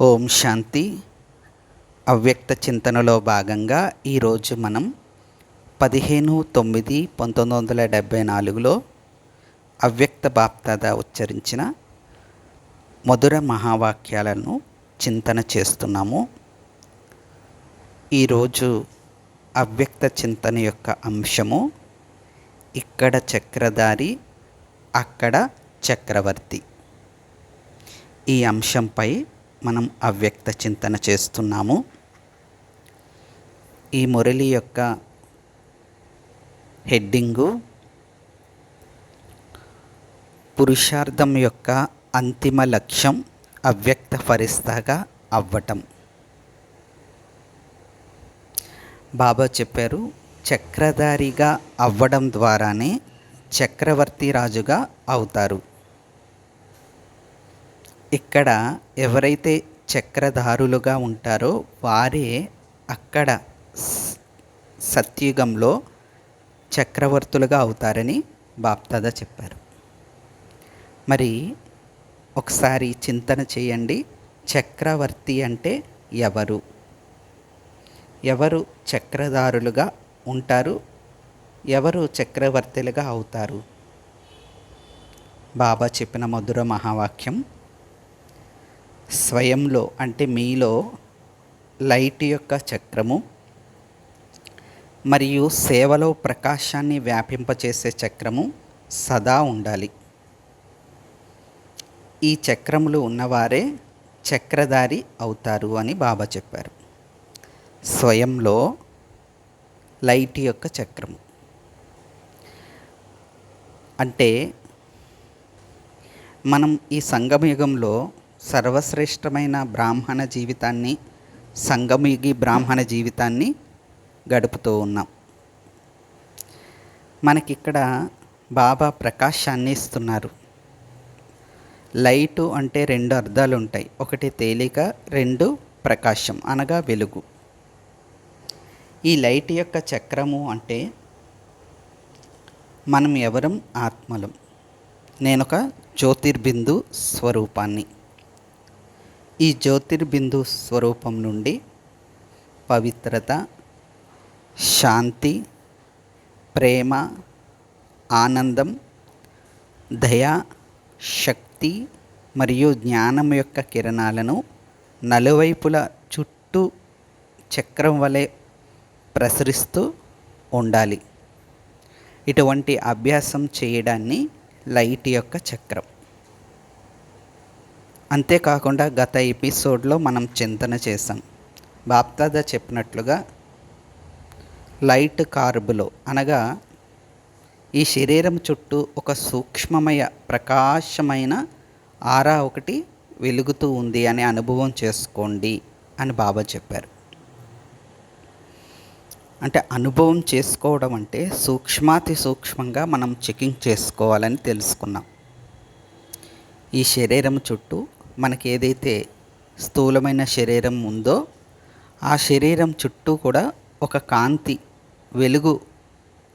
ఓం శాంతి. అవ్యక్త చింతనలో భాగంగా ఈరోజు మనం పదిహేను తొమ్మిది పంతొమ్మిది వందల డెబ్భై నాలుగులో అవ్యక్త బాప్తాద ఉచ్చరించిన మధుర మహావాక్యాలను చింతన చేస్తున్నాము. ఈరోజు అవ్యక్త చింతన యొక్క అంశము ఇక్కడ చక్రధారి అక్కడ చక్రవర్తి. ఈ అంశంపై మనం అవ్యక్త చింతన చేస్తున్నాము. ఈ మురళి యొక్క హెడ్డింగు పురుషార్థం యొక్క అంతిమ లక్ష్యం అవ్యక్త ఫరిస్తాగా అవ్వటం. బాబా చెప్పారు చక్రధారిగా అవ్వడం ద్వారానే చక్రవర్తి రాజుగా అవుతారు. ఇక్కడ ఎవరైతే చక్రధారులుగా ఉంటారో వారే అక్కడ సత్యుగంలో చక్రవర్తులుగా అవుతారని బాప్దాద చెప్పారు. మరి ఒకసారి చింతన చేయండి. చక్రవర్తి అంటే ఎవరు? ఎవరు చక్రధారులుగా ఉంటారు? ఎవరు చక్రవర్తులుగా అవుతారు? బాబా చెప్పిన మధుర మహావాక్యం స్వయంలో అంటే మీలో లైట్ యొక్క చక్రము మరియు సేవలో ప్రకాశాన్ని వ్యాపింపచేసే చక్రము సదా ఉండాలి. ఈ చక్రములు ఉన్నవారే చక్రధారి అవుతారు అని బాబా చెప్పారు. స్వయంలో లైట్ యొక్క చక్రము. అంటే మనం ఈ సంగమయుగంలో సర్వశ్రేష్టమైన బ్రాహ్మణ జీవితాన్ని సంగమిగి బ్రాహ్మణ జీవితాన్ని గడుపుతూ ఉన్నాం. మనకిక్కడ బాబా ప్రకాశాన్ని ఇస్తున్నారు. లైటు అంటే రెండు అర్థాలు ఉంటాయి. ఒకటి తేలిక రెండు ప్రకాశం అనగా వెలుగు. ఈ లైట్ యొక్క చక్రము అంటే మనం ఎవరం? ఆత్మలం. నేనొక జ్యోతిర్బిందు స్వరూపాన్ని. ఈ జ్యోతిర్బిందు స్వరూపం నుండి పవిత్రత శాంతి ప్రేమ ఆనందం దయ శక్తి మరియు జ్ఞానం యొక్క కిరణాలను నలువైపుల చుట్టూ చక్రం వలె ప్రసరిస్తూ ఉండాలి. ఇటువంటి అభ్యాసం చేయడాన్ని లైట్ యొక్క చక్రం. అంతేకాకుండా గత ఎపిసోడ్లో మనం చింతన చేసాం బాప్దాద చెప్పినట్లుగా లైట్ కార్బులో అనగా ఈ శరీరం చుట్టూ ఒక సూక్ష్మమయ ప్రకాశమైన ఆరా ఒకటి వెలుగుతూ ఉంది అనే అనుభవం చేసుకోండి అని బాబా చెప్పారు. అంటే అనుభవం చేసుకోవడం అంటే సూక్ష్మాతి సూక్ష్మంగా మనం చెకింగ్ చేసుకోవాలని తెలుసుకున్నాం. ఈ శరీరం చుట్టూ మనకి ఏదైతే స్థూలమైన శరీరం ఉందో ఆ శరీరం చుట్టూ కూడా ఒక కాంతి వెలుగు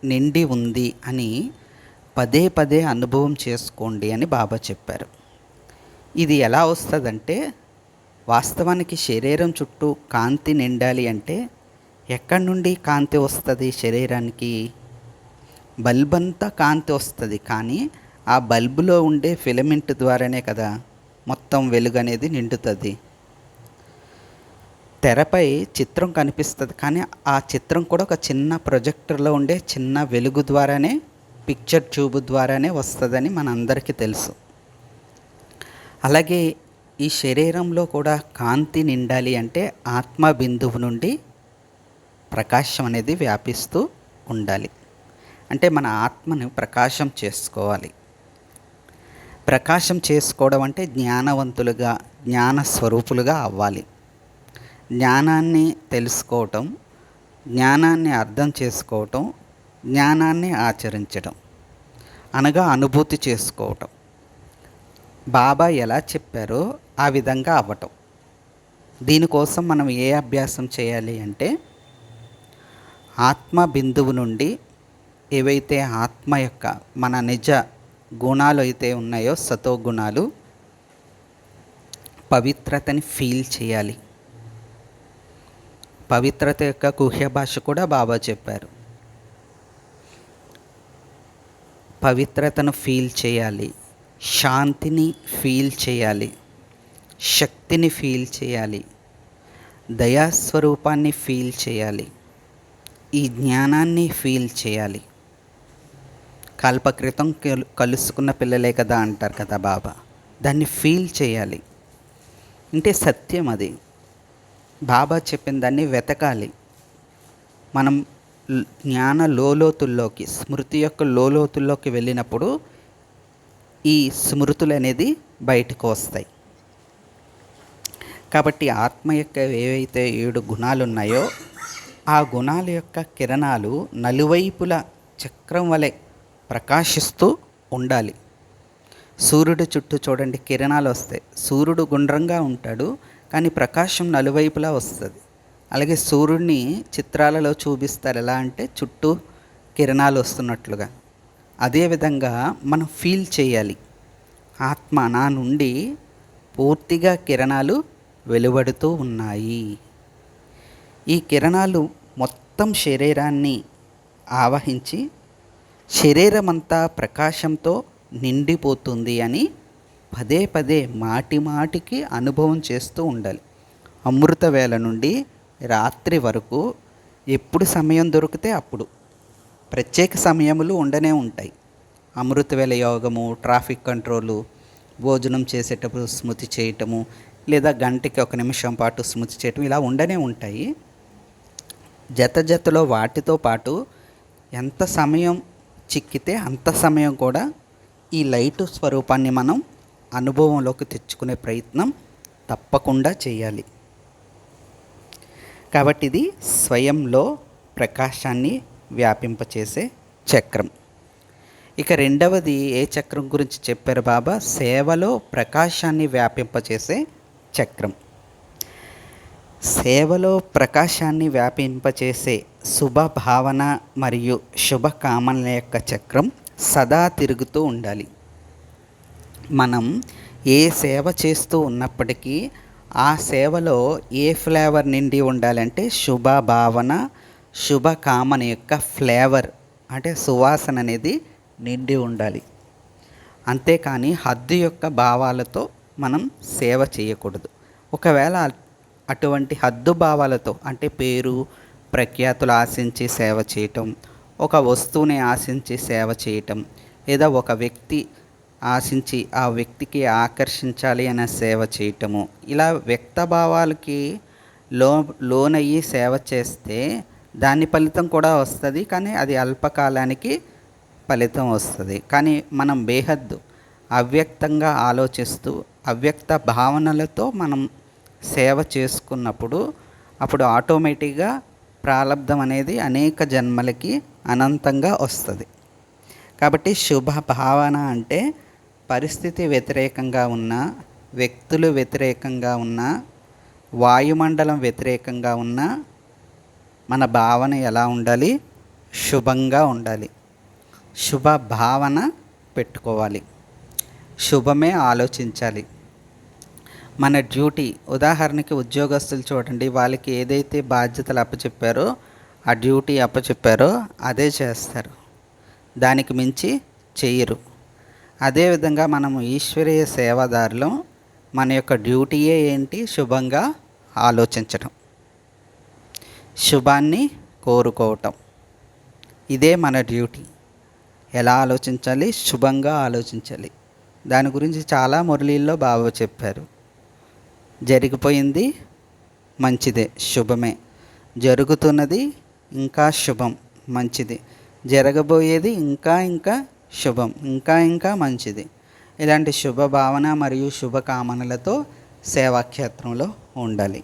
నిండి ఉంది అని పదే పదే అనుభవం చేసుకోండి అని బాబా చెప్పారు. ఇది ఎలా వస్తుందంటే వాస్తవానికి శరీరం చుట్టూ కాంతి నిండాలి అంటే ఎక్కడి నుండి కాంతి వస్తుంది శరీరానికి? బల్బ్ అంతా కాంతి వస్తుంది కానీ ఆ బల్బులో ఉండే ఫిలమెంట్ ద్వారానే కదా. మొత్తం వెలుగు అనేది నిండుతుంది. తెరపై చిత్రం కనిపిస్తుంది. కానీ ఆ చిత్రం కూడా ఒక చిన్న ప్రొజెక్టర్లో ఉండే చిన్న వెలుగు ద్వారానే పిక్చర్ ట్యూబ్ ద్వారానే వస్తుందని మనందరికీ తెలుసు. అలాగే ఈ శరీరంలో కూడా కాంతి నిండాలి అంటే ఆత్మ బిందువు నుండి ప్రకాశం అనేది వ్యాపిస్తూ ఉండాలి. అంటే మన ఆత్మను ప్రకాశం చేసుకోవాలి. ప్రకాశం చేసుకోవడం అంటే జ్ఞానవంతులుగా జ్ఞాన స్వరూపులుగా అవ్వాలి. జ్ఞానాన్ని తెలుసుకోవటం జ్ఞానాన్ని అర్థం చేసుకోవటం జ్ఞానాన్ని ఆచరించడం అనగా అనుభూతి చేసుకోవటం. బాబా ఎలా చెప్పారో ఆ విధంగా అవ్వటం. దీనికోసం మనం ఏ అభ్యాసం చేయాలి అంటే ఆత్మ బిందువు నుండి ఏవైతే ఆత్మ యొక్క మన నిజ గుణాలు అయితే ఉన్నాయో సతో గుణాలు పవిత్రతని ఫీల్ చేయాలి. పవిత్రత యొక్క గుహ్య భాష కూడా బాబా చెప్పారు. పవిత్రతను ఫీల్ చేయాలి. శాంతిని ఫీల్ చేయాలి. శక్తిని ఫీల్ చేయాలి. దయాస్వరూపాన్ని ఫీల్ చేయాలి. ఈ జ్ఞానాన్ని ఫీల్ చేయాలి. కల్పకృతం కలు- కలుసుకున్న పిల్లలే కదా అంటారు కదా బాబా. దాన్ని ఫీల్ చేయాలి. అంటే సత్యం అది. బాబా చెప్పిన దాన్ని వెతకాలి. మనం జ్ఞాన లోలోతుల్లోకి స్మృతి యొక్క లోలోతుల్లోకి వెళ్ళినప్పుడు ఈ స్మృతులు అనేది బయటకు వస్తాయి. కాబట్టి ఆత్మ యొక్క ఏవైతే ఏడు గుణాలు ఉన్నాయో ఆ గుణాల యొక్క కిరణాలు నలువైపుల చక్రం వలె ప్రకాశిస్తూ ఉండాలి. సూర్యుడు చుట్టూ చూడండి కిరణాలు వస్తాయి. సూర్యుడు గుండ్రంగా ఉంటాడు కానీ ప్రకాశం నలువైపులా వస్తుంది. అలాగే సూర్యుడిని చిత్రాలలో చూపిస్తారు. ఎలా అంటే చుట్టూ కిరణాలు వస్తున్నట్లుగా. అదేవిధంగా మనం ఫీల్ చేయాలి. ఆత్మ నా నుండి పూర్తిగా కిరణాలు వెలువడుతూ ఉన్నాయి. ఈ కిరణాలు మొత్తం శరీరాన్ని ఆవహించి శరీరమంతా ప్రకాశంతో నిండిపోతుంది అని పదే పదే మాటి మాటికి అనుభవం చేస్తూ ఉండాలి. అమృత వేళ నుండి రాత్రి వరకు ఎప్పుడు సమయం దొరికితే అప్పుడు. ప్రత్యేక సమయములు ఉండనే ఉంటాయి. అమృతవేళ యోగము ట్రాఫిక్ కంట్రోలు భోజనం చేసేటప్పుడు స్మృతి చేయటము లేదా గంటకి ఒక నిమిషం పాటు స్మృతి చేయటం ఇలా ఉండనే ఉంటాయి. జత జతలో వాటితో పాటు ఎంత సమయం చిక్కితే అంత సమయం కూడా ఈ లైట్ స్వరూపాన్ని మనం అనుభవంలోకి తెచ్చుకునే ప్రయత్నం తప్పకుండా చేయాలి. కాబట్టి ఇది స్వయంలో ప్రకాశాన్ని వ్యాపింపచేసే చక్రం. ఇక రెండవది ఏ చక్రం గురించి చెప్పారు బాబా? సేవలో ప్రకాశాన్ని వ్యాపింపచేసే చక్రం. సేవలో ప్రకాశాన్ని వ్యాపింపచేసే శుభ భావన మరియు శుభకామనల యొక్క చక్రం సదా తిరుగుతూ ఉండాలి. మనం ఏ సేవ చేస్తూ ఉన్నప్పటికీ ఆ సేవలో ఏ ఫ్లేవర్ నిండి ఉండాలంటే శుభ భావన శుభకామన యొక్క ఫ్లేవర్ అంటే సువాసన అనేది నిండి ఉండాలి. అంతేకాని హద్దు యొక్క భావాలతో మనం సేవ చేయకూడదు. ఒకవేళ అటువంటి హద్దు భావాలతో అంటే పేరు ప్రఖ్యాతులు ఆశించి సేవ చేయటం ఒక వస్తువుని ఆశించి సేవ చేయటం లేదా ఒక వ్యక్తి ఆశించి ఆ వ్యక్తికి ఆకర్షించాలి అనే సేవ చేయటము ఇలా వ్యక్త భావాలకి లో లోనయ్యి సేవ చేస్తే దాని ఫలితం కూడా వస్తుంది కానీ అది అల్పకాలానికి ఫలితం వస్తుంది. కానీ మనం బేహద్దు అవ్యక్తంగా ఆలోచిస్తూ అవ్యక్త భావనలతో మనం సేవ చేసుకున్నప్పుడు అప్పుడు ఆటోమేటిక్గా ప్రారంధం అనేది అనేక జన్మలకి అనంతంగా వస్తుంది. కాబట్టి శుభ భావన అంటే పరిస్థితి వ్యతిరేకంగా ఉన్న వ్యక్తులు వ్యతిరేకంగా ఉన్న వాయుమండలం వ్యతిరేకంగా ఉన్న మన భావన ఎలా ఉండాలి? శుభంగా ఉండాలి. శుభ భావన పెట్టుకోవాలి. శుభమే ఆలోచించాలి. మన డ్యూటీ. ఉదాహరణకి ఉద్యోగస్తులు చూడండి వాళ్ళకి ఏదైతే బాధ్యతలు అప్పచెప్పారో ఆ డ్యూటీ అప్పచెప్పారో అదే చేస్తారు. దానికి మించి చెయ్యరు. అదేవిధంగా మనము ఈశ్వరీయ సేవాదారులు మన యొక్క డ్యూటీయే ఏంటి? శుభంగా ఆలోచించడం శుభాన్ని కోరుకోవటం. ఇదే మన డ్యూటీ. ఎలా ఆలోచించాలి? శుభంగా ఆలోచించాలి. దాని గురించి చాలా మురళీల్లో బాబా చెప్పారు. జరిగిపోయింది. మంచిదే శుభమే. జరుగుతున్నది ఇంకా శుభం మంచిది. జరగబోయేది ఇంకా ఇంకా శుభం ఇంకా ఇంకా మంచిది. ఇలాంటి శుభ భావన మరియు శుభకామనలతో సేవాక్షేత్రంలో ఉండాలి.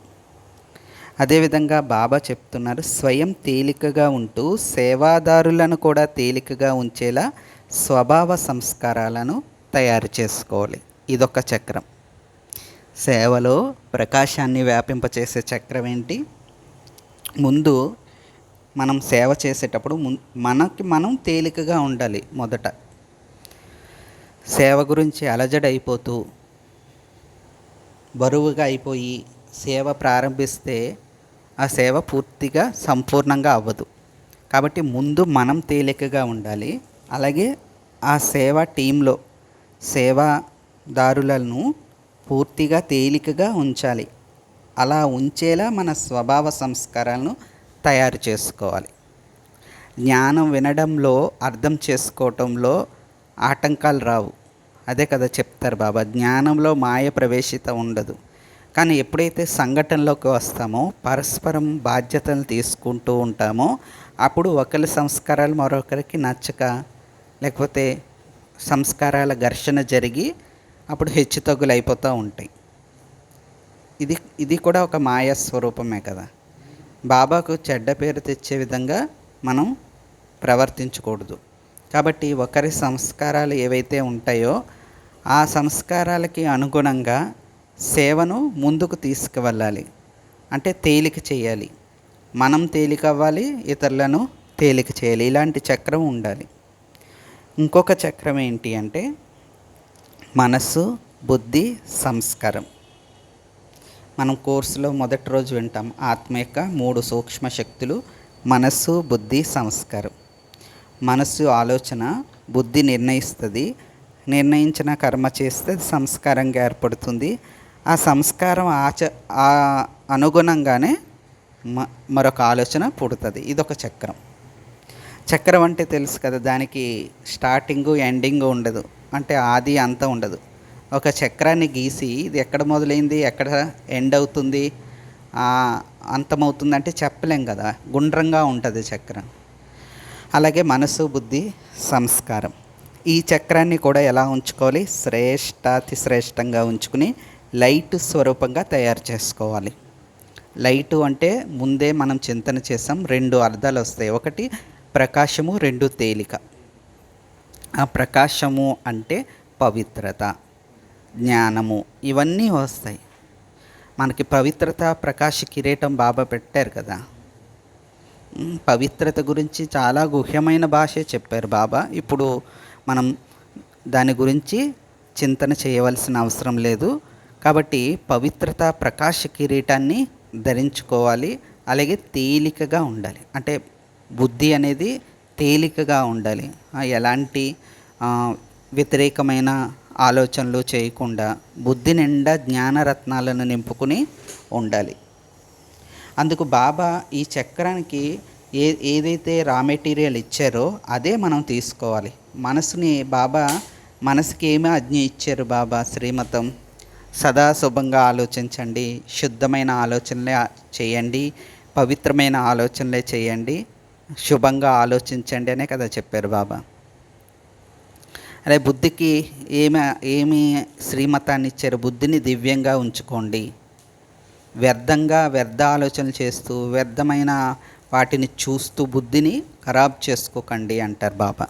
అదేవిధంగా బాబా చెప్తున్నారు స్వయం తేలికగా ఉంటూ సేవాదారులను కూడా తేలికగా ఉంచేలా స్వభావ సంస్కారాలను తయారు చేసుకోవాలి. ఇదొక చక్రం. సేవలో ప్రకాశాన్ని వ్యాపింపచేసే చక్రం ఏంటి? ముందు మనం సేవ చేసేటప్పుడు ముం మనకి మనం తేలికగా ఉండాలి మొదట. సేవ గురించి అలజడైపోతూ బరువుగా అయిపోయి సేవ ప్రారంభిస్తే ఆ సేవ పూర్తిగా సంపూర్ణంగా అవ్వదు. కాబట్టి ముందు మనం తేలికగా ఉండాలి. అలాగే ఆ సేవ టీంలో సేవాదారులను పూర్తిగా తేలికగా ఉంచాలి. అలా ఉంచేలా మన స్వభావ సంస్కారాలను తయారు చేసుకోవాలి. జ్ఞానం వినడంలో అర్థం చేసుకోవటంలో ఆటంకాలు రావు. అదే కదా చెప్తారు బాబా జ్ఞానంలో మాయ ప్రవేశిత ఉండదు. కానీ ఎప్పుడైతే సంఘటనలోకి వస్తామో పరస్పరం బాధ్యతలు తీసుకుంటూ ఉంటామో అప్పుడు ఒకరి సంస్కారాలు మరొకరికి నచ్చక లేకపోతే సంస్కారాల ఘర్షణ జరిగి అప్పుడు హెచ్చుతగ్గులు అయిపోతూ ఉంటాయి. ఇది ఇది కూడా ఒక మాయా స్వరూపమే కదా. బాబాకు చెడ్డ పేరు తెచ్చే విధంగా మనం ప్రవర్తించకూడదు. కాబట్టి ఒకరి సంస్కారాలు ఏవైతే ఉంటాయో ఆ సంస్కారాలకి అనుగుణంగా సేవను ముందుకు తీసుకువెళ్ళాలి. అంటే తేలిక చేయాలి. మనం తేలిక అవ్వాలి ఇతరులను తేలిక చేయాలి. ఇలాంటి చక్రం ఉండాలి. ఇంకొక చక్రం ఏంటి అంటే మనస్సు బుద్ధి సంస్కారం. మనం కోర్సులో మొదటి రోజు వింటాం ఆత్మ యొక్క మూడు సూక్ష్మ శక్తులు మనస్సు బుద్ధి సంస్కారం. మనస్సు ఆలోచన బుద్ధి నిర్ణయిస్తుంది నిర్ణయించిన కర్మ చేస్తే అది సంస్కారంగా ఏర్పడుతుంది. ఆ సంస్కారం ఆచ అనుగుణంగానే మ మరొక ఆలోచన పుడుతుంది. ఇదొక చక్రం. చక్రం అంటే తెలుసు కదా దానికి స్టార్టింగు ఎండింగ్ ఉండదు. అంటే ఆది అంత ఉండదు. ఒక చక్రాన్ని గీసి ఇది ఎక్కడ మొదలైంది ఎక్కడ ఎండ్ అవుతుంది అంతమవుతుంది అంటే చెప్పలేం కదా. గుండ్రంగా ఉంటుంది చక్రం. అలాగే మనసు బుద్ధి సంస్కారం. ఈ చక్రాన్ని కూడా ఎలా ఉంచుకోవాలి? శ్రేష్టాతి శ్రేష్టంగా ఉంచుకుని లైట్ స్వరూపంగా తయారు చేసుకోవాలి. లైటు అంటే ముందే మనం చింతన చేసాం రెండు అర్థాలు వస్తాయి. ఒకటి ప్రకాశము రెండు తేలిక. ఆ ప్రకాశము అంటే పవిత్రత జ్ఞానము ఇవన్నీ వస్తాయి. మనకి పవిత్రత ప్రకాశ కిరీటం బాబా పెట్టారు కదా. పవిత్రత గురించి చాలా గుహ్యమైన భాషే చెప్పారు బాబా. ఇప్పుడు మనం దాని గురించి చింతన చేయవలసిన అవసరం లేదు. కాబట్టి పవిత్రత ప్రకాశ కిరీటాన్ని ధరించుకోవాలి. అలాగే తేలికగా ఉండాలి. అంటే బుద్ధి అనేది తేలికగా ఉండాలి. ఎలాంటి వ్యతిరేకమైన ఆలోచనలు చేయకుండా బుద్ధి నిండా జ్ఞానరత్నాలను నింపుకుని ఉండాలి. అందుకు బాబా ఈ చక్రానికి ఏ ఏదైతే రా మెటీరియల్ ఇచ్చారో అదే మనం తీసుకోవాలి. మనసుని బాబా మనసుకి ఏమి ఆజ్ఞ ఇచ్చారు బాబా శ్రీమతం? సదా శుభంగా ఆలోచించండి శుద్ధమైన ఆలోచనలే చేయండి పవిత్రమైన ఆలోచనలే చేయండి శుభంగా ఆలోచించండి అనే కదా చెప్పారు బాబా. అదే బుద్ధికి ఏమి ఏమి శ్రీమతాన్ని ఇచ్చారు? బుద్ధిని దివ్యంగా ఉంచుకోండి. వ్యర్థంగా వ్యర్థ ఆలోచనలు చేస్తూ వ్యర్థమైన వాటిని చూస్తూ బుద్ధిని ఖరాబ్ చేసుకోకండి అంటారు బాబా.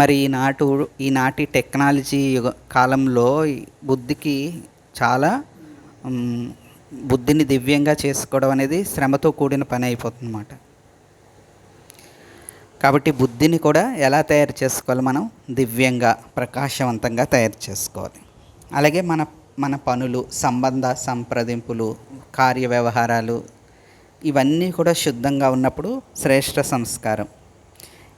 మరి ఈనాటు ఈనాటి టెక్నాలజీ యుగ కాలంలో బుద్ధికి చాలా బుద్ధిని దివ్యంగా చేసుకోవడం అనేది శ్రమతో కూడిన పని అయిపోతుంది అన్నమాట కాబట్టి బుద్ధిని కూడా ఎలా తయారు చేసుకోవాలి మనం? దివ్యంగా ప్రకాశవంతంగా తయారు చేసుకోవాలి. అలాగే మన మన పనులు సంబంధ సంప్రదింపులు కార్య వ్యవహారాలు ఇవన్నీ కూడా శుద్ధంగా ఉన్నప్పుడు శ్రేష్ఠ సంస్కారం.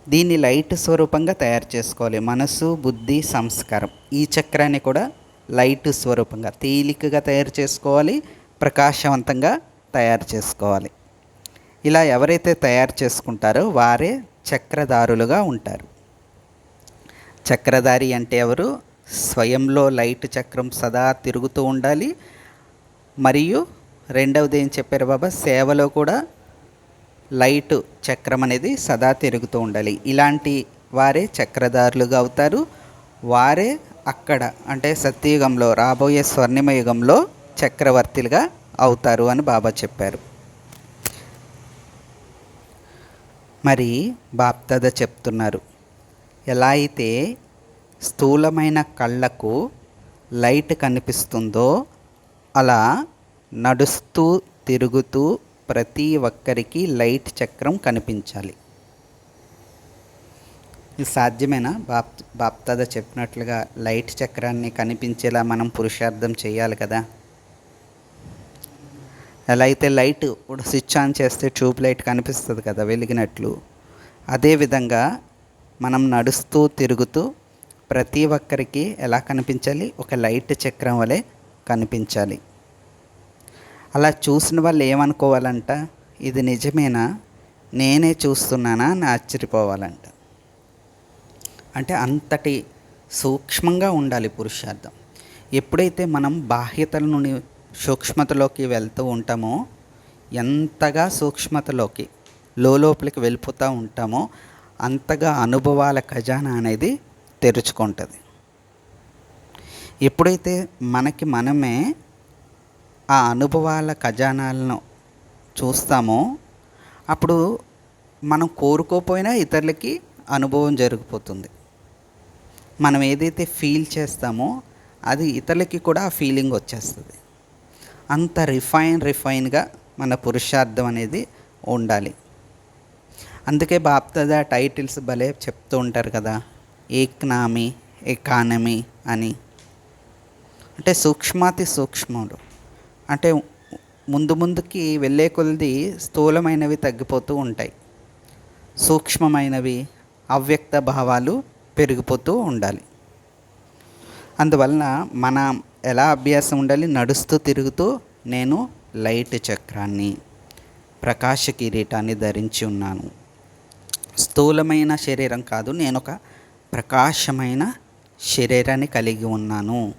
దీన్ని లైట్ స్వరూపంగా తయారు చేసుకోవాలి. మనసు బుద్ధి సంస్కారం. ఈ చక్రాన్ని కూడా లైట్ స్వరూపంగా తేలికగా తయారు చేసుకోవాలి. ప్రకాశవంతంగా తయారు చేసుకోవాలి. ఇలా ఎవరైతే తయారు చేసుకుంటారో వారే చక్రధారులుగా ఉంటారు. చక్రధారి అంటే ఎవరు? స్వయంలో లైట్ చక్రం సదా తిరుగుతూ ఉండాలి. మరియు రెండవది ఏం చెప్పారు బాబా? సేవలో కూడా లైట్ చక్రం అనేది సదా తిరుగుతూ ఉండాలి. ఇలాంటి వారే చక్రధారులుగా అవుతారు. వారే అక్కడ అంటే సత్యయుగంలో రాబోయే స్వర్ణిమ యుగంలో చక్రవర్తులుగా అవుతారు అని బాబా చెప్పారు. మరి బాప్తద చెప్తున్నారు. ఎలా అయితే స్థూలమైన కళ్ళకు లైట్ కనిపిస్తుందో అలా నడుస్తూ తిరుగుతూ ప్రతి ఒక్కరికి లైట్ చక్రం కనిపించాలి. ఇది సాధ్యమేనా? బాప్ బాప్తాద చెప్పినట్లుగా లైట్ చక్రాన్ని కనిపించేలా మనం పురుషార్థం చేయాలి కదా? ఎలా అయితే లైట్ ఇప్పుడు స్విచ్ ఆన్ చేస్తే ట్యూబ్ లైట్ కనిపిస్తుంది కదా వెలిగినట్లు అదేవిధంగా మనం నడుస్తూ తిరుగుతూ ప్రతి ఒక్కరికి ఎలా కనిపించాలి? ఒక లైట్ చక్రం వలె కనిపించాలి. అలా చూసిన వాళ్ళు ఏమనుకోవాలంట? ఇది నిజమేనా? నేనే చూస్తున్నానా? అని ఆశ్చర్యపోవాలంట. అంటే అంతటి సూక్ష్మంగా ఉండాలి పురుషార్థం. ఎప్పుడైతే మనం బాహ్యతల నుండి సూక్ష్మతలోకి వెళ్తూ ఉంటామో ఎంతగా సూక్ష్మతలోకి లోపలికి వెళ్ళిపోతూ ఉంటామో అంతగా అనుభవాల ఖజానా అనేది తెరుచుకుంటుంది. ఎప్పుడైతే మనకి మనమే ఆ అనుభవాల ఖజానాలను చూస్తామో అప్పుడు మనం కోరుకోపోయినా ఇతరులకి అనుభవం జరిగిపోతుంది. మనం ఏదైతే ఫీల్ చేస్తామో అది ఇతరులకి కూడా ఆ ఫీలింగ్ వచ్చేస్తుంది. అంత రిఫైన్ రిఫైన్గా మన పురుషార్థం అనేది ఉండాలి. అందుకే బాప్తదా టైటిల్స్ భలే చెప్తూ ఉంటారు కదా ఏక్నామీ ఎకానమీ అని. అంటే సూక్ష్మాతి సూక్ష్ముడు అంటే ముందు ముందుకి వెళ్ళే కొలది స్థూలమైనవి తగ్గిపోతూ ఉంటాయి. సూక్ష్మమైనవి అవ్యక్త భావాలు పెరిగిపోతూ ఉండాలి. అందువలన మన ఎలా అభ్యాసం ఉండాలి? నడుస్తూ తిరుగుతూ నేను లైట్ చక్రాన్ని ప్రకాశ కిరీటాన్ని ధరించి ఉన్నాను. స్థూలమైన శరీరం కాదు నేను ఒక ప్రకాశమైన శరీరాన్ని కలిగి ఉన్నాను.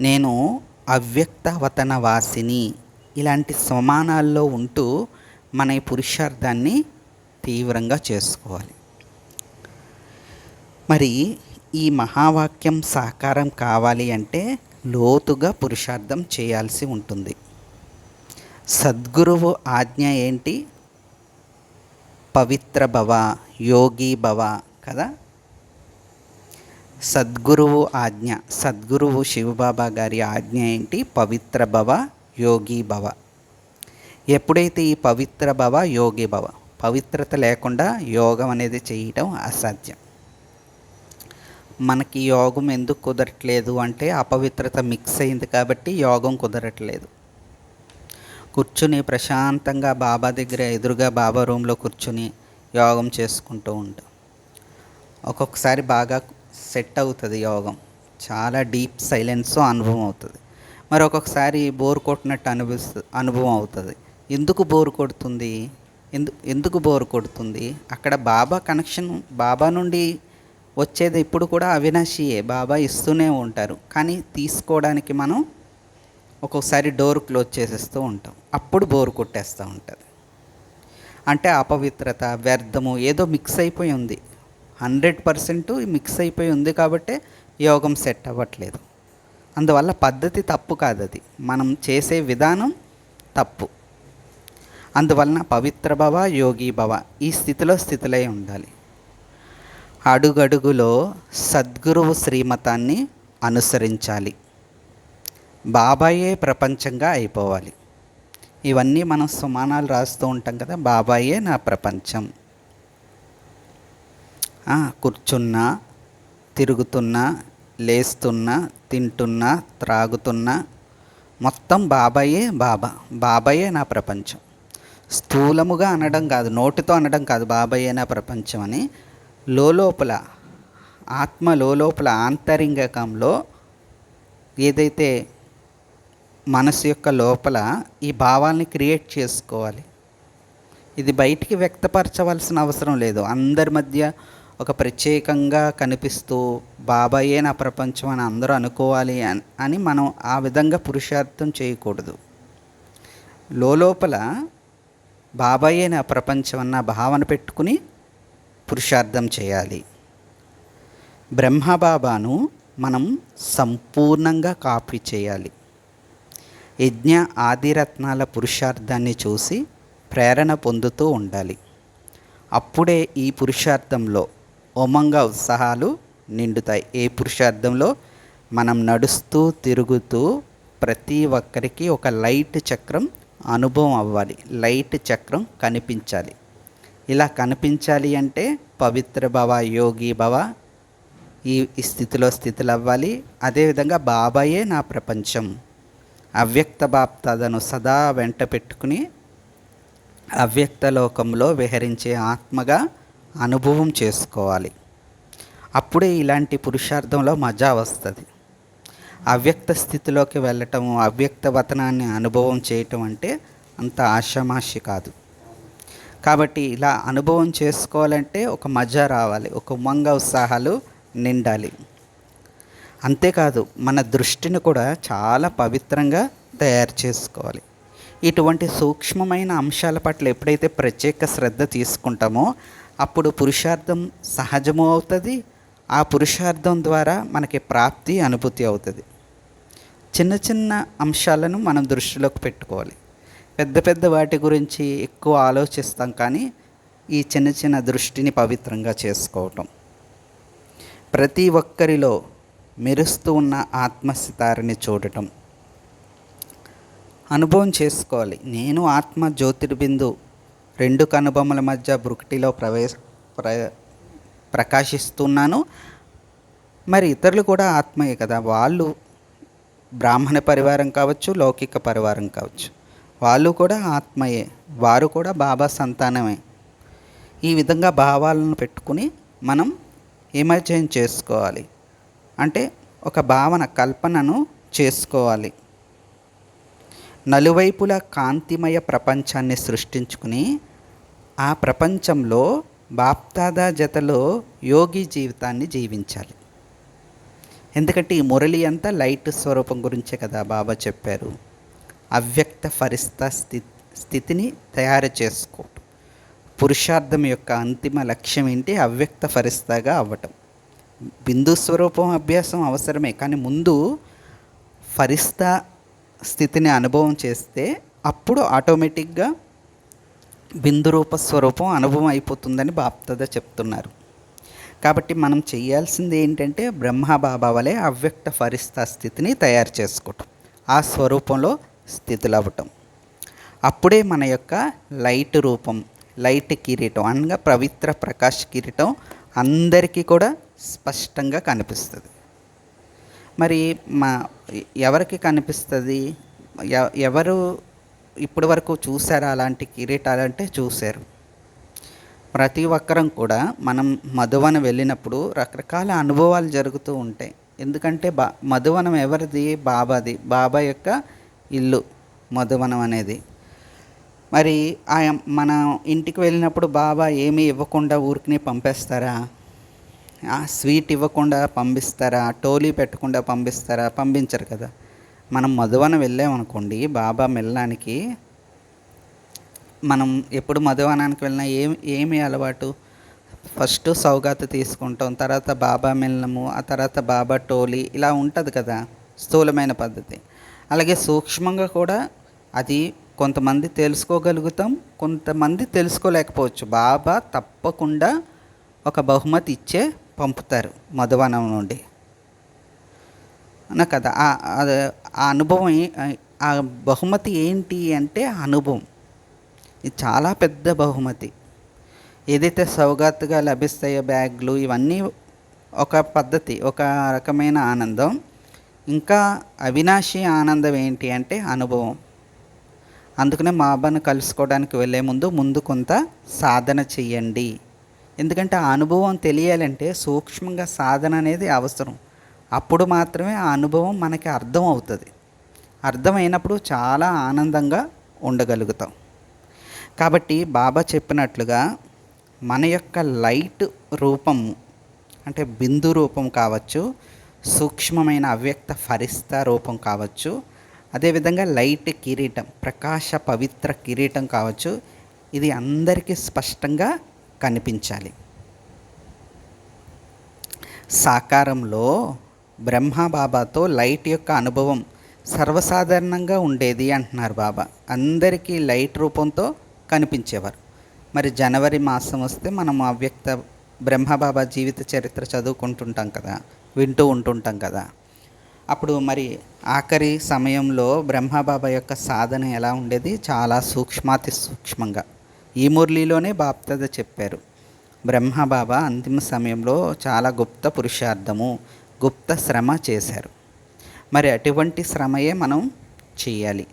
నేను అవ్యక్తవతన వాసిని ఇలాంటి సమానాల్లో ఉంటూ మన ఈ పురుషార్థాన్ని తీవ్రంగా చేసుకోవాలి. మరి ఈ మహావాక్యం సాకారం కావాలి అంటే లోతుగా పురుషార్థం చేయాల్సి ఉంటుంది. సద్గురువు ఆజ్ఞ ఏంటి? పవిత్ర భవ యోగి భవ కదా? సద్గురువు ఆజ్ఞ సద్గురువు శివబాబా గారి ఆజ్ఞ ఏంటి? పవిత్ర భవ యోగి భవ. ఎప్పుడైతే ఈ పవిత్ర భవ యోగి భవ? పవిత్రత లేకుండా యోగం అనేది చేయటం అసాధ్యం. మనకి యోగం ఎందుకు కుదరట్లేదు అంటే అపవిత్రత మిక్స్ అయింది కాబట్టి యోగం కుదరట్లేదు. కూర్చుని ప్రశాంతంగా బాబా దగ్గర ఎదురుగా బాబా రూమ్లో కూర్చుని యోగం చేసుకుంటూ ఉంటాం. ఒక్కొక్కసారి బాగా సెట్ అవుతుంది యోగం. చాలా డీప్ సైలెన్స్ అనుభవం అవుతుంది. మరి ఒక్కొక్కసారి బోర్ కొట్టినట్టు అనిపిస్తు అనుభవం అవుతుంది. ఎందుకు బోర్ కొడుతుంది? ఎందు ఎందుకు బోర్ కొడుతుంది? అక్కడ బాబా కనెక్షన్ బాబా నుండి వచ్చేది ఇప్పుడు కూడా అవినాశియే బాబా ఇస్తూనే ఉంటారు. కానీ తీసుకోవడానికి మనం ఒక్కొక్కసారి డోర్ క్లోజ్ చేసేస్తూ ఉంటాం. అప్పుడు బోర్ కొట్టేస్తూ ఉంటుంది. అంటే అపవిత్రత వ్యర్థము ఏదో మిక్స్ అయిపోయి ఉంది. హండ్రెడ్ పర్సెంట్ మిక్స్ అయిపోయి ఉంది కాబట్టి యోగం సెట్ అవ్వట్లేదు. అందువల్ల పద్ధతి తప్పు కాదు అది మనం చేసే విధానం తప్పు. అందువలన పవిత్ర భవ యోగి భవ. ఈ స్థితిలో స్థితిలై ఉండాలి. అడుగడుగులో సద్గురువు శ్రీమతాన్ని అనుసరించాలి. బాబాయే ప్రపంచంగా అయిపోవాలి. ఇవన్నీ మనం సుమానాలు రాస్తూ ఉంటాం కదా బాబాయే నా ప్రపంచం. కూర్చున్నా తిరుగుతున్నా లేస్తున్నా తింటున్నా త్రాగుతున్నా మొత్తం బాబాయే బాబా బాబాయే నా ప్రపంచం. స్థూలముగా అనడం కాదు నోటితో అనడం కాదు బాబాయే నా ప్రపంచం అని లోపల ఆత్మ లోపల ఆంతరింగకంలో ఏదైతే మనసు యొక్క లోపల ఈ భావాల్ని క్రియేట్ చేసుకోవాలి. ఇది బయటికి వ్యక్తపరచవలసిన అవసరం లేదు. అందరి మధ్య ఒక ప్రత్యేకంగా కనిపిస్తూ బాబాయే నా ప్రపంచం అని అందరూ అనుకోవాలి అని మనం ఆ విధంగా పురుషార్థం చేయకూడదు. లోపల బాబాయే నా ప్రపంచం అన్న భావన పెట్టుకుని పురుషార్థం చేయాలి. బ్రహ్మబాబాను మనం సంపూర్ణంగా కాపీ చేయాలి. యజ్ఞ ఆదిరత్నాల పురుషార్థాన్ని చూసి ప్రేరణ పొందుతూ ఉండాలి. అప్పుడే ఈ పురుషార్థంలో ఉమంగ ఉత్సాహాలు నిండుతాయి. ఏ పురుషార్థంలో మనం నడుస్తూ తిరుగుతూ ప్రతి ఒక్కరికి ఒక లైట్ చక్రం అనుభవం అవ్వాలి. లైట్ చక్రం కనిపించాలి. ఇలా కనిపించాలి అంటే పవిత్ర భవ యోగి భవ ఈ ఈ స్థితిలో స్థితులు అవ్వాలి అదేవిధంగా బాబాయే నా ప్రపంచం. అవ్యక్త బాప్తాదను సదా వెంట పెట్టుకుని అవ్యక్త లోకంలో విహరించే ఆత్మగా అనుభవం చేసుకోవాలి. అప్పుడే ఇలాంటి పురుషార్థంలో మజా వస్తుంది. అవ్యక్త స్థితిలోకి వెళ్ళటం అవ్యక్త వతనాన్ని అనుభవం చేయటం అంటే అంత ఆషమాషి కాదు. కాబట్టి ఇలా అనుభవం చేసుకోవాలంటే ఒక మజా రావాలి ఒక ఉమంగ ఉత్సాహాలు నిండాలి. అంతేకాదు మన దృష్టిని కూడా చాలా పవిత్రంగా తయారు చేసుకోవాలి. ఇటువంటి సూక్ష్మమైన అంశాల పట్ల ఎప్పుడైతే ప్రత్యేక శ్రద్ధ తీసుకుంటామో అప్పుడు పురుషార్థం సహజము అవుతుంది ఆ పురుషార్థం ద్వారా మనకి ప్రాప్తి అనుభూతి అవుతుంది. చిన్న చిన్న అంశాలను మనం దృష్టిలోకి పెట్టుకోవాలి. పెద్ద పెద్ద వాటి గురించి ఎక్కువ ఆలోచిస్తాం కానీ ఈ చిన్న చిన్న దృష్టిని పవిత్రంగా చేసుకోవటం. ప్రతి ఒక్కరిలో మెరుస్తూ ఉన్న ఆత్మస్థితారిని చూడటం. అనుభవం చేసుకోవాలి. నేను ఆత్మ జ్యోతిర్బిందు రెండు కనుబొమ్మల మధ్య బ్రుకిటిలో ప్రవేశ ప్ర ప్రకాశిస్తున్నాను. మరి ఇతరులు కూడా ఆత్మయే కదా. వాళ్ళు బ్రాహ్మణ పరివారం కావచ్చు లౌకిక పరివారం కావచ్చు. వాళ్ళు కూడా ఆత్మయే వారు కూడా బాబా సంతానమే. ఈ విధంగా భావాలను పెట్టుకుని మనం ఇమర్జన్ చేసుకోవాలి. అంటే ఒక భావన కల్పనను చేసుకోవాలి. నలువైపుల కాంతిమయ ప్రపంచాన్ని సృష్టించుకుని ఆ ప్రపంచంలో బాప్తాదా జతలో యోగి జీవితాన్ని జీవించాలి. ఎందుకంటే ఈ మురళి అంతా లైట్ స్వరూపం గురించే కదా బాబా చెప్పారు. అవ్యక్త ఫరిస్తా స్థి స్థితిని తయారు చేసుకోవటం పురుషార్థం యొక్క అంతిమ లక్ష్యం ఏంటి? అవ్యక్త ఫరిస్తాగా అవ్వటం. బిందు స్వరూపం అభ్యాసం అవసరమే కానీ ముందు ఫరిస్తా స్థితిని అనుభవం చేస్తే అప్పుడు ఆటోమేటిక్గా బిందు రూప స్వరూపం అనుభవం అయిపోతుందని బాప్తద చెప్తున్నారు. కాబట్టి మనం చేయాల్సింది ఏంటంటే బ్రహ్మ బాబా వలె అవ్యక్త ఫరిస్తా స్థితిని తయారు చేసుకోవటం. ఆ స్వరూపంలో స్థితులవ్వటం. అప్పుడే మన యొక్క లైట్ రూపం లైట్ కిరీటం అనగా పవిత్ర ప్రకాష్ కిరీటం అందరికీ కూడా స్పష్టంగా కనిపిస్తుంది. మరి మా ఎవరికి కనిపిస్తుంది? ఎవరు ఇప్పటి వరకు చూసారా అలాంటి కిరీటాలు అంటే చూశారు. ప్రతి ఒక్కరం కూడా మనం మధువన వెళ్ళినప్పుడు రకరకాల అనుభవాలు జరుగుతూ ఉంటాయి. ఎందుకంటే బా మధువనం ఎవరిది? బాబాది. బాబా యొక్క ఇల్లు మధువనం అనేది. మరి ఆ మన ఇంటికి వెళ్ళినప్పుడు బాబా ఏమీ ఇవ్వకుండా ఊరికి పంపేస్తారా? ఆ స్వీట్ ఇవ్వకుండా పంపిస్తారా? టోలీ పెట్టకుండా పంపిస్తారా? పంపించరు కదా. మనం మధువనం వెళ్ళామనుకోండి బాబా మెల్లానికి మనం ఎప్పుడు మధువనానికి వెళ్ళినా ఏమి ఏమి అలవాటు? ఫస్ట్ సౌగాత తీసుకుంటాం తర్వాత బాబా మెల్లము ఆ తర్వాత బాబా టోలీ ఇలా ఉంటుంది కదా స్థూలమైన పద్ధతి. అలాగే సూక్ష్మంగా కూడా అది కొంతమంది తెలుసుకోగలుగుతాం కొంతమంది తెలుసుకోలేకపోవచ్చు. బాబా తప్పకుండా ఒక బహుమతి ఇచ్చే పంపుతారు మధువనం నుండి. అన్న కదా ఆ ఆ- అనుభవం ఆ బహుమతి ఏంటి అంటే అనుభవం. ఇది చాలా పెద్ద బహుమతి. ఏదైతే సౌగాత్తుగా లభిస్తాయో బ్యాగ్లు ఇవన్నీ ఒక పద్ధతి ఒక రకమైన ఆనందం. ఇంకా అవినాశి ఆనందం ఏంటి అంటే అనుభవం. అందుకనే మా అబ్బాయిని కలుసుకోవడానికి వెళ్ళే ముందు ముందు కొంత సాధన చెయ్యండి. ఎందుకంటే ఆ అనుభవం తెలియాలంటే సూక్ష్మంగా సాధన అనేది అవసరం. అప్పుడు మాత్రమే ఆ అనుభవం మనకి అర్థం అవుతుంది. అర్థమైనప్పుడు చాలా ఆనందంగా ఉండగలుగుతాం. కాబట్టి బాబా చెప్పినట్లుగా మన యొక్క లైట్ రూపం అంటే బిందు రూపం కావచ్చు సూక్ష్మమైన అవ్యక్త ఫరిస్త రూపం కావచ్చు. అదేవిధంగా లైట్ కిరీటం ప్రకాశ పవిత్ర కిరీటం కావచ్చు. ఇది అందరికీ స్పష్టంగా కనిపించాలి. సాకారంలో బ్రహ్మబాబాతో లైట్ యొక్క అనుభవం సర్వసాధారణంగా ఉండేది అంటున్నారు బాబా. అందరికీ లైట్ రూపంతో కనిపించేవారు. మరి జనవరి మాసం వస్తే మనం అవ్యక్త బ్రహ్మబాబా జీవిత చరిత్ర చదువుకుంటుంటాం కదా వింటూ ఉంటుంటాం కదా. అప్పుడు మరి ఆఖరి సమయంలో బ్రహ్మబాబా యొక్క సాధన ఎలా ఉండేది? చాలా సూక్ష్మాతి సూక్ష్మంగా. ఈ మురళిలోనే బాప్తద చెప్పారు. బ్రహ్మబాబా అంతిమ సమయంలో చాలా గుప్త పురుషార్థము గుప్త శ్రమ చేశారు. మరి అటువంటి శ్రమయే మనం చేయాలి.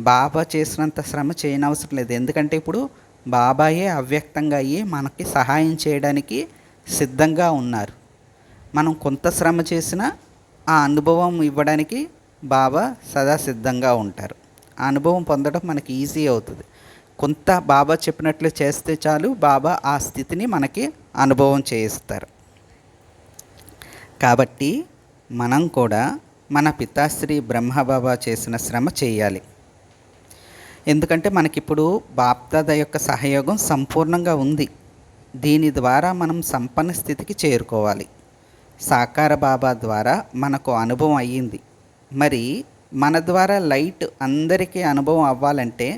బాబా చేసినంత శ్రమ చేయనవసరం లేదు. ఎందుకంటే ఇప్పుడు బాబాయే అవ్యక్తంగా అయ్యి మనకి సహాయం చేయడానికి సిద్ధంగా ఉన్నారు. మనం కొంత శ్రమ చేసినా ఆ అనుభవం ఇవ్వడానికి బాబా సదా సిద్ధంగా ఉంటారు. ఆ అనుభవం పొందడం మనకి ఈజీ అవుతుంది. కొంత బాబా చెప్పినట్లు చేస్తే చాలు బాబా ఆ స్థితిని మనకి అనుభవం చేయిస్తారు. కాబట్టి మనం కూడా మన పితాశ్రీ బ్రహ్మబాబా చేసిన శ్రమ చేయాలి. ఎందుకంటే మనకిప్పుడు బాప్దాద యొక్క సహయోగం సంపూర్ణంగా ఉంది. దీని ద్వారా మనం సంపన్న స్థితికి చేరుకోవాలి. సాకార బాబా ద్వారా మనకు అనుభవం అయ్యింది. మరి మన ద్వారా లైట్ అందరికీ అనుభవం అవ్వాలంటే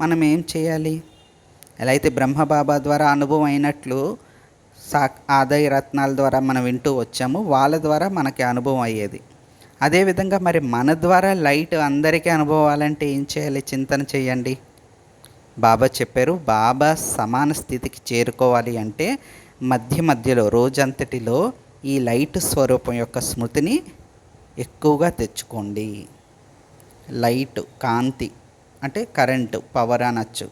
మనం ఏం చేయాలి? ఎలా అయితే బ్రహ్మబాబా ద్వారా అనుభవం అయినట్లు సా ఆదాయ రత్నాల ద్వారా మనం వింటూ వచ్చాము వాళ్ళ ద్వారా మనకి అనుభవం అయ్యేది. అదేవిధంగా మరి మన ద్వారా లైట్ అందరికీ అనుభవాలంటే ఏం చేయాలి? చింతన చేయండి. బాబా చెప్పారు బాబా సమాన స్థితికి చేరుకోవాలి అంటే మధ్య మధ్యలో రోజంతటిలో ఈ లైట్ స్వరూపం యొక్క స్మృతిని ఎక్కువగా తెచ్చుకోండి. లైట్ కాంతి అంటే కరెంటు పవర్ అనొచ్చు.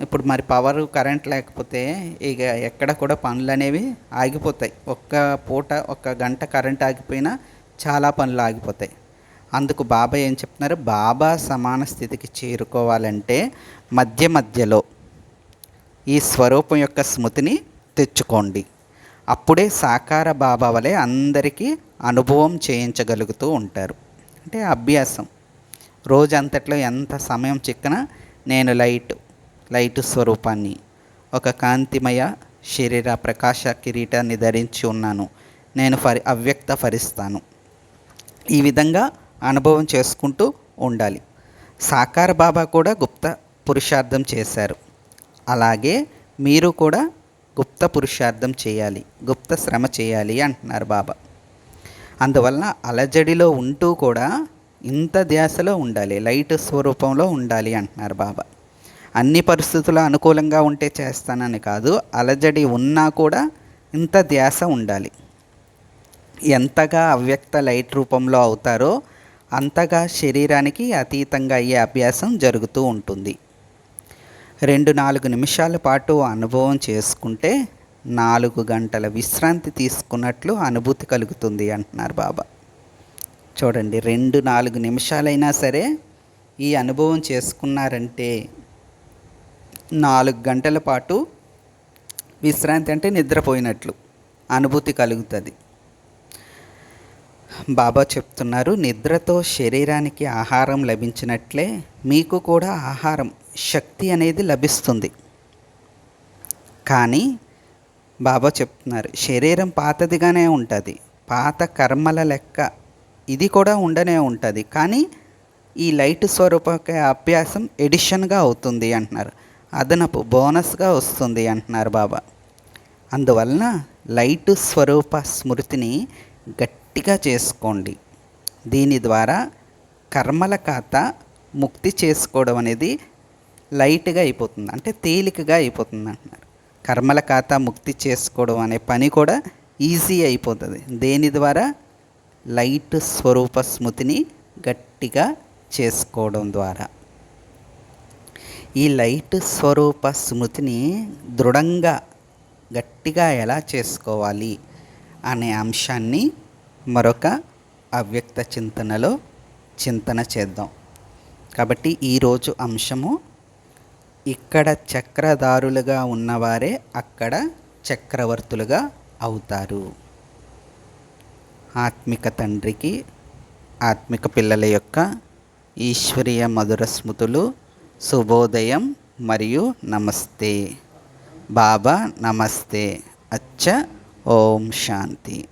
ఇప్పుడు మరి పవర్ కరెంట్ లేకపోతే ఇక ఎక్కడ కూడా పనులు అనేవి ఆగిపోతాయి. ఒక్క పూట ఒక్క గంట కరెంట్ ఆగిపోయినా చాలా పనులు ఆగిపోతాయి. అందుకు బాబా ఏం చెప్తున్నారు? బాబా సమాన స్థితికి చేరుకోవాలంటే మధ్య మధ్యలో ఈ స్వరూపం యొక్క స్మృతిని తెచ్చుకోండి. అప్పుడే సాకార బాబా వలె అందరికీ అనుభవం చేయించగలుగుతూ ఉంటారు. అంటే అభ్యాసం. రోజంతట్లో ఎంత సమయం చిక్కన నేను లైట్ లైట్ స్వరూపాన్ని ఒక కాంతిమయ శరీర ప్రకాశ కిరీటాన్ని ధరించి ఉన్నాను. నేను ఫరి అవ్యక్త ఫరిస్తాను. ఈ విధంగా అనుభవం చేసుకుంటూ ఉండాలి. సాకార బాబా కూడా గుప్త పురుషార్థం చేశారు. అలాగే మీరు కూడా గుప్త పురుషార్థం చేయాలి గుప్త శ్రమ చేయాలి అంటున్నారు బాబా. అందువలన అలజడిలో ఉంటూ కూడా ఇంత ధ్యాసలో ఉండాలి లైట్ స్వరూపంలో ఉండాలి అంటున్నారు బాబా. అన్ని పరిస్థితులు అనుకూలంగా ఉంటే చేస్తానని కాదు అలజడి ఉన్నా కూడా ఇంత ధ్యాస ఉండాలి. ఎంతగా అవ్యక్త లైట్ రూపంలో అవుతారో అంతగా శరీరానికి అతీతంగా అయ్యే అభ్యాసం జరుగుతూ ఉంటుంది. రెండు నాలుగు నిమిషాల పాటు అనుభవం చేసుకుంటే నాలుగు గంటల విశ్రాంతి తీసుకున్నట్లు అనుభూతి కలుగుతుంది అంటున్నారు బాబా. చూడండి రెండు నాలుగు నిమిషాలైనా సరే ఈ అనుభవం చేసుకున్నారంటే నాలుగు గంటల పాటు విశ్రాంతి అంటే నిద్రపోయినట్లు అనుభూతి కలుగుతుంది. బాబా చెప్తున్నారు నిద్రతో శరీరానికి ఆహారం లభించినట్లే మీకు కూడా ఆహారం శక్తి అనేది లభిస్తుంది. కానీ బాబా చెప్తున్నారు శరీరం పాతదిగానే ఉంటుంది పాత కర్మల లెక్క ఇది కూడా ఉండనే ఉంటుంది కానీ ఈ లైట్ స్వరూపక అభ్యాసం ఎడిషన్గా అవుతుంది అంటున్నారు అదనపు బోనస్గా వస్తుంది అంటున్నారు బాబా. అందువలన లైట్ స్వరూప స్మృతిని గట్టి గట్టిగా చేసుకోండి. దీని ద్వారా కర్మల ఖాతా ముక్తి చేసుకోవడం అనేది లైట్గా అయిపోతుంది. అంటే తేలికగా అయిపోతుంది అంటున్నారు. కర్మల ఖాతా ముక్తి చేసుకోవడం అనే పని కూడా ఈజీ అయిపోతుంది. దేని ద్వారా? లైట్ స్వరూప స్మృతిని గట్టిగా చేసుకోవడం ద్వారా. ఈ లైట్ స్వరూప స్మృతిని దృఢంగా గట్టిగా ఎలా చేసుకోవాలి అనే అంశాన్ని మరొక అవ్యక్త చింతనలో చింతన చేద్దాం. కాబట్టి ఈరోజు అంశము ఇక్కడ చక్రధారులుగా ఉన్నవారే అక్కడ చక్రవర్తులుగా అవుతారు. ఆత్మిక తండ్రికి ఆత్మిక పిల్లల యొక్క ఈశ్వరీయ మధుర స్మృతులు శుభోదయం మరియు నమస్తే. బాబా నమస్తే. అచ్చ ఓం శాంతి.